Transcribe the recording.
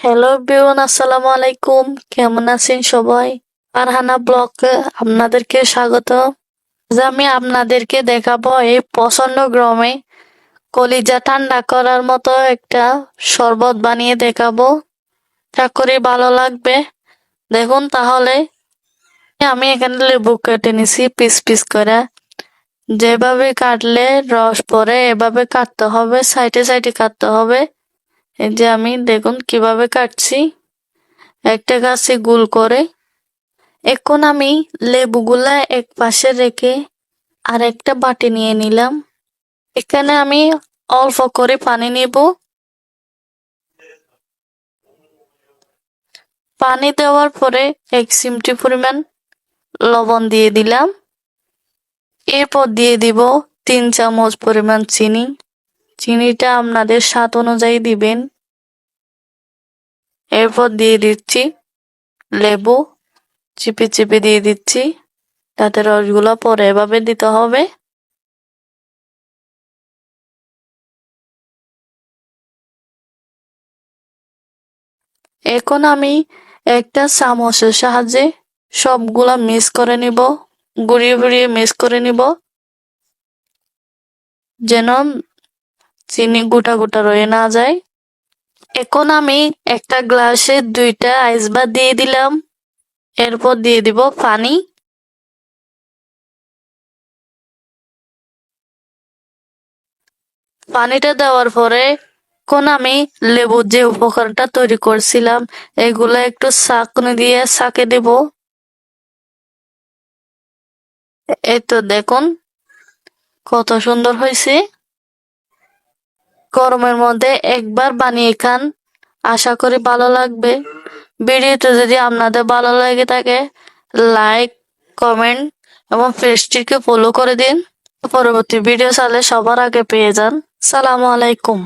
Hello বিউন আসসালামু আলাইকুম কেমন আছেন সবাই? ফারহানা ব্লগে আপনাদেরকে স্বাগত। আজ আমি আপনাদেরকে দেখাবো এই প্রচণ্ড গ্রমে কলিজা ঠান্ডা করার মতো একটা শরবত বানিয়ে দেখাবো। আশা করি ভালো লাগবে। দেখুন তাহলে, আমি এখানে লেবু কেটে নিছি পিস পিস করে। যেভাবে কাটলে রস পরে এভাবে কাটতে হবে, সাইডে সাইডে কাটতে হবে। এই যে আমি দেখুন কীভাবে কাটছি। একটা গাছে গুল করে। এখন আমি লেবুগুলা এক পাশে রেখে আর একটা বাটি নিয়ে নিলাম। এখানে আমি অল্প করে পানি নিব। পানি দেওয়ার পরে এক চিমটি পরিমাণ লবণ দিয়ে দিলাম। এরপর দিয়ে দিব তিন চামচ পরিমাণ চিনি। চিনিটা আপনাদের স্বাদ অনুযায়ী দিবেন। এরপর দিয়ে দিচ্ছি লেবু, চিপে চিপে দিয়ে দিচ্ছি, তাতে রসগুলো পরে এভাবে দিতে হবে। এখন আমি একটা চামচের সাহায্যে সবগুলা মিক্স করে নিব, গুড়িয়ে গুড়িয়ে মিক্স করে নিব। যেন চিনি গোটা গোটা রয়ে না যায়। এখন আমি একটা গ্লাসে দুইটা আইস বা দিয়ে দিলাম। এরপর দিয়ে দিব পানি। পানিটা দেওয়ার পরে কোন আমি লেবুর যে উপকারটা তৈরি করছিলাম, এগুলো একটু শাকনি দিয়ে শাকে দেব। এই তো দেখুন, কত সুন্দর হয়েছে। গরমের মধ্যে একবার বানিয়ে খান। আশা করি ভালো লাগবে। ভিডিওতে যদি আপনাদের ভালো লাগে থাকে লাইক কমেন্ট এবং পেজটিকে ফলো করে দিন। পরবর্তী ভিডিও চালে সবার আগে পেয়ে যান। সালামু আলাইকুম।